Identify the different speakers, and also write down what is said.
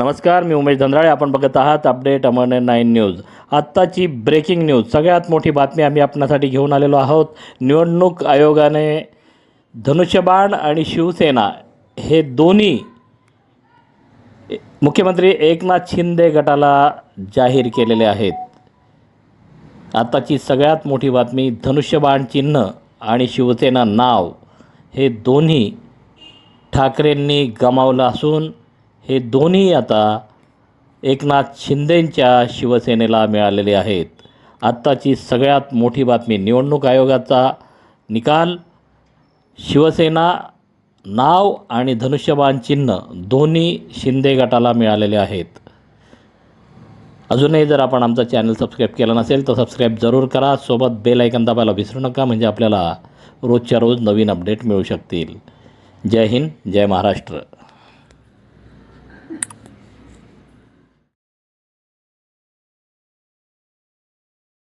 Speaker 1: नमस्कार मी उमेश धंद्राळे आपण बघत आहात अपडेट अमरने नाईन न्यूज. आत्ताची ब्रेकिंग न्यूज. सगळ्यात मोठी बातमी आम्ही आपणासाठी घेऊन आलेलो आहोत. निवडणूक आयोगाने धनुष्यबाण आणि शिवसेना हे दोन्ही मुख्यमंत्री एकनाथ शिंदे गटाला जाहीर केलेले आहेत. आत्ताची सगळ्यात मोठी बातमी धनुष्यबाण चिन्ह आणि शिवसेना नाव हे दोन्ही ठाकरेंनी गमावलं असून हे दोन्ही आता एकनाथ शिंदेंच्या शिवसेनेला मिळालेले आहेत. आत्ताची सगळ्यात मोठी बातमी निवडणूक आयोगाचा निकाल शिवसेना नाव आणि धनुष्यबाण चिन्ह दोन्ही शिंदे गटाला मिळालेले आहेत. अजूनही जर आपण आमचा चॅनल सबस्क्राईब केला नसेल तर सबस्क्राईब जरूर करा. सोबत बेल ऐकन दाबायला विसरू नका म्हणजे आपल्याला रोजच्या रोज नवीन अपडेट मिळू शकतील. जय हिंद जय महाराष्ट्र.